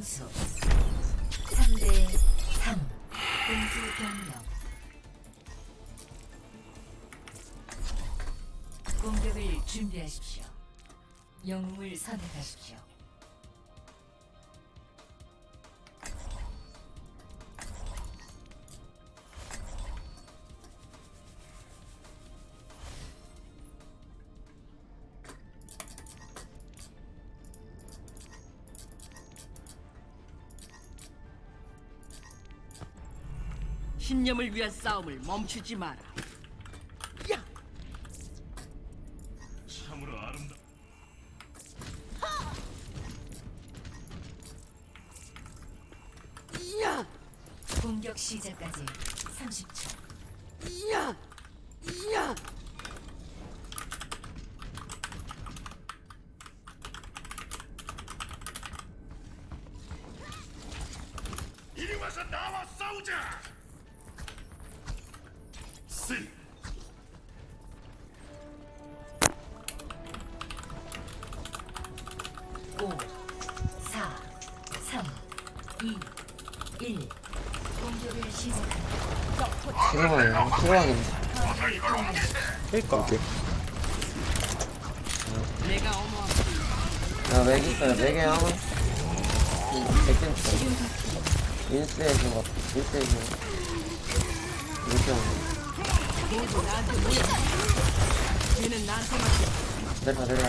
수 3대 3 공주 변경. 공격을 준비하십시오. 영웅을 선택하십시오 신념을 위한 싸움을 멈추지 마라. 야! 참으로 아름다. 야! 공격 시작까지 30초 야! 야! 이리 와서 나와 싸우자. 1 공격을 시작합니다 싫어요. 싫어하겠네. 그니까 오케이 야, 맥 있어요. 맥에 하나. 백센 쳐. 인스에 준 것. 같아. 인스에 준 것. 인스에 모두 나한테 모여. 쟤는 나한테 맡겨. 내가 내가.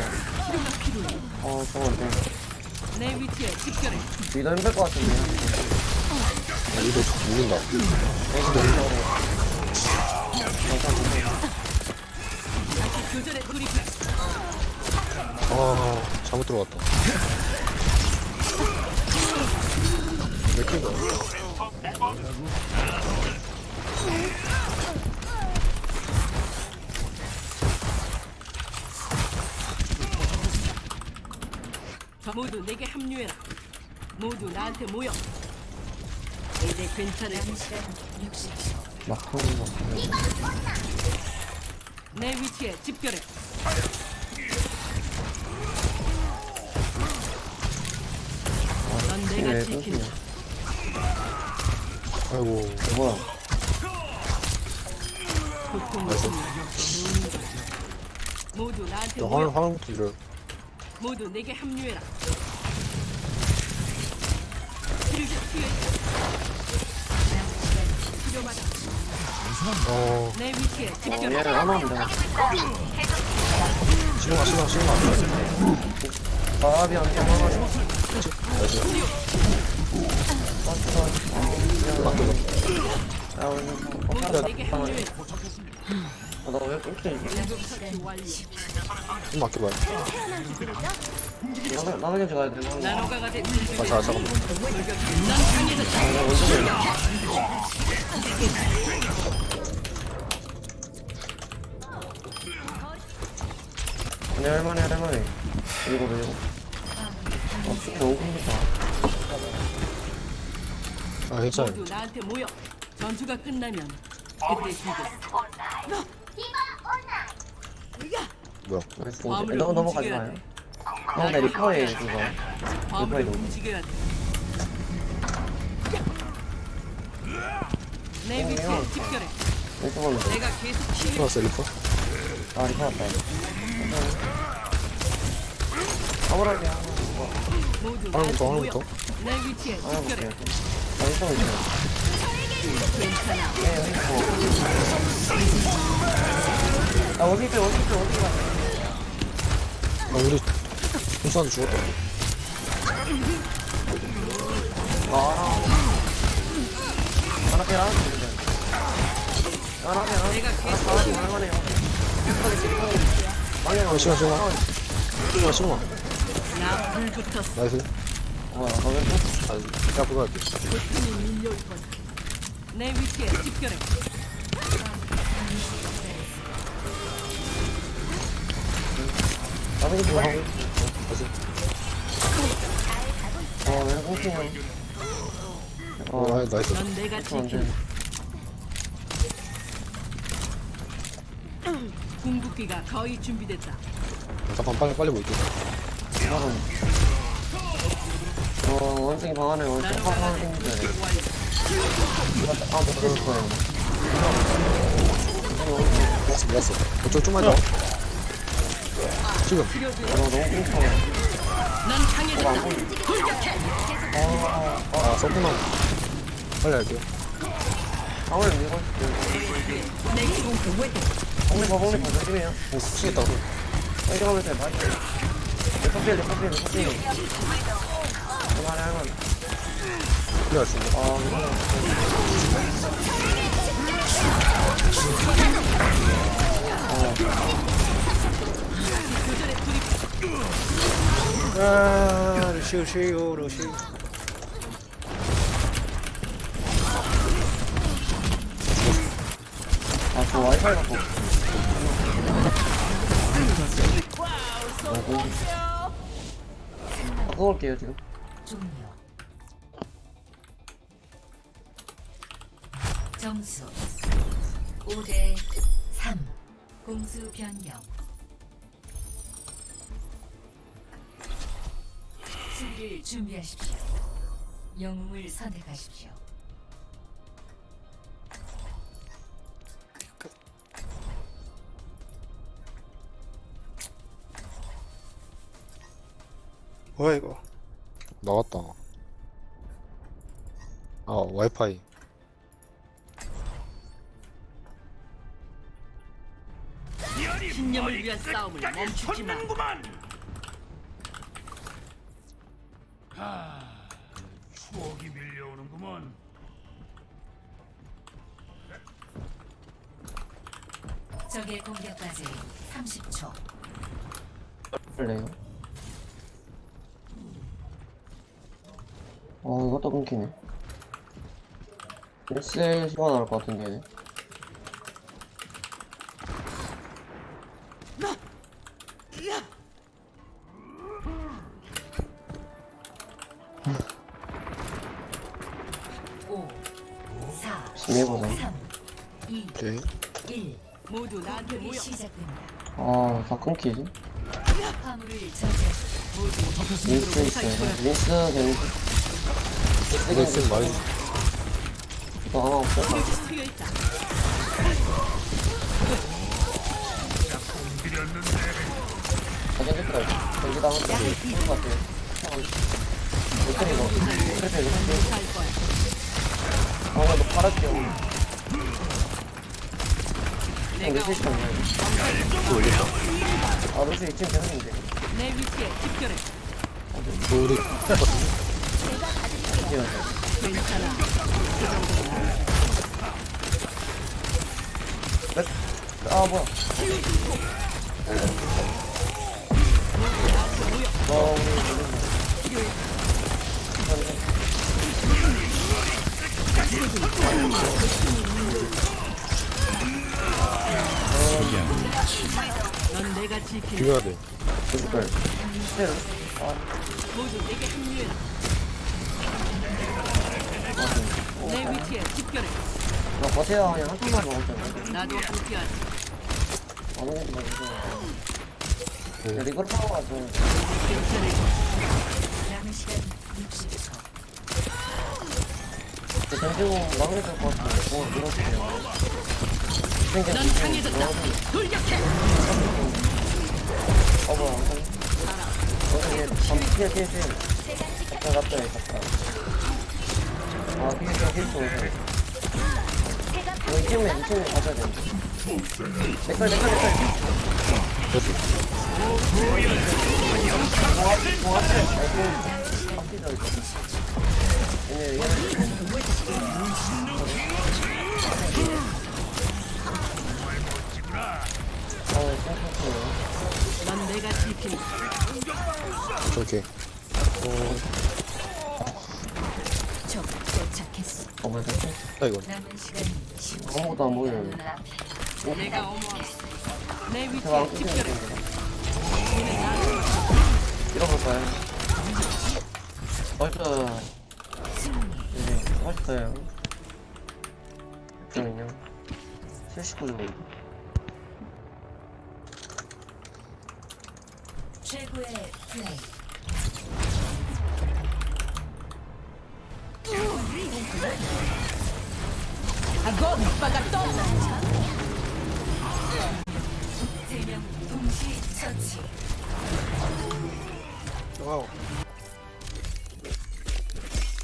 어, 저거 안 돼. 내 위치에 집결해. 위도 힘들 것 같은데. 아, 이거 죽는다. 아 잘못 들어갔다 몇 킬이야 모두 내게 합류해라. 모두 나한테 모여. 이제 괜찮을 남은 시간 60초 막 하는 거. 내 위치에 집결해. 넌 내가 네, 지킨다. 아이고 뭐야. 고통을 모두 나한테 나 모여. 화면 화면부터 이래 모두 내게 합류해라. 어 어. 얘를 안 하면 돼. 신호가 신호가 신호가 바람이 안 돼. 나이스 맞다 야, 오늘 합류해라. 나왜 이렇게. 좀 맡겨봐요 나는 나는 가야 돼. 된아 자, 잠깐만 난 강해졌다. 아니 할만해 할만해. 이거 왜 이거? 아 진짜 너무 힘들다. 아 괜찮아 모두 나한테 모여. 전투가 끝나면 그때 죽겠어. 뭐야 나이스. 마음을 너무 넘어가지 움직여야 마요. 돼. 형, 내 리퍼에 그거. 이거에도. 움직여야 돼. 내 어, 위치에 형. 집결해. 돼. 내가 계속 치료. 신호왔어 리퍼 아 리퍼 왔다. 거. 모두 하나부터 모여. 하나부터 내 위치에. 집결해. 아 리퍼 있고. 아 어디 있어 어디 가? 아 우리 공수한테 죽었다 아. 하나 빼라. 하나 빼라. 하나 빼라. 할만해요. 방향 어 시간 시간 나 불붙었어. 나이스 어, 너 왼쪽? 아 내가 그거 할게. 내 위치에 집결해. 나도 어, 왼쪽 팀은. 어 어, 나이- 나이스 넌 내가. 돼. 궁극기가 거의 준비됐다. 잠깐 빨리 빨리 나는 어, 원숭이 방 안에 원숭이 나노 완료. 아, 못 들을 거예요. 몰랐어 몰랐어 어쩌 좀만 더 지금. 어, 너무 끔찍해. 돌격해. 아 썼구나 빨리 할게요 기공포 왜? 방울 봐, 방울 봐, 조심해요. 오 미치겠다 빨리 가면 돼, 많이 돼. 내 커피야, 내 커피야, 내 커피야. 그만해, 할만. 할수 있네 아. 아 루시오 루시오 루시오 아, 저 와이파이 갖고. 아. 바꿔 올게요, 지금. 점수 5대 3. 공수 변경. 수비를 준비하십시오. 영웅을 선택하십시오. 뭐야 이거 나왔다 아 와이파이 위한 싸움을 멈추지 마. 아, 추억이 밀려오는구먼. 적의 공격까지 30초. 할래요? 어, 이것도 끊기네. 일세 시간 나올 것 같은데. 아, 다 끊기지? 린스 있어요. 린스 되는 이거 있으면 말해주세요 거 하나 없어? 가져줄 거야. 여기다 한번 더. 같아요. 못해, 이거. 살 거야. 아, 나너 팔았죠. 내가 루시 시간 또 올렸다 아, 루시 2층 되는데. 내 위치에 집결해. 또 우리 괜찮아. 아, 뭐야. 어, 우리 모르겠네. 비벼야 돼 모두 합류해라. 내 위치에 집결해. 나 그냥 한 통만 먹었잖아. 나도 함께하지. 아무것도 못해서. 야, 리걸 파워가 좀. 괜찮을 남은 시간 60초. 던지고 막내줄 것 같은데. 뭐. 생겨, 넌 강해졌다. 돌격해. 어, 뭐야. 어, 얘, 잠, 피해, 피해. 갔다, 갔다, 해, 갔다. 아, 피해, 피해, 피해, 피해. 이 팀에, 이 팀에 가져야 돼. 내꺼, 내꺼, 내꺼. 공합, 공합, 아이고. 얘네, 얘네. 오케이 적 도착했어. 아 이거 남은 시간 10초. 아무것도 안 보여요. 내 위치에 집결해. 잃어볼까요? 잠깐만요. 79 정도. 최고의 플레이. 와우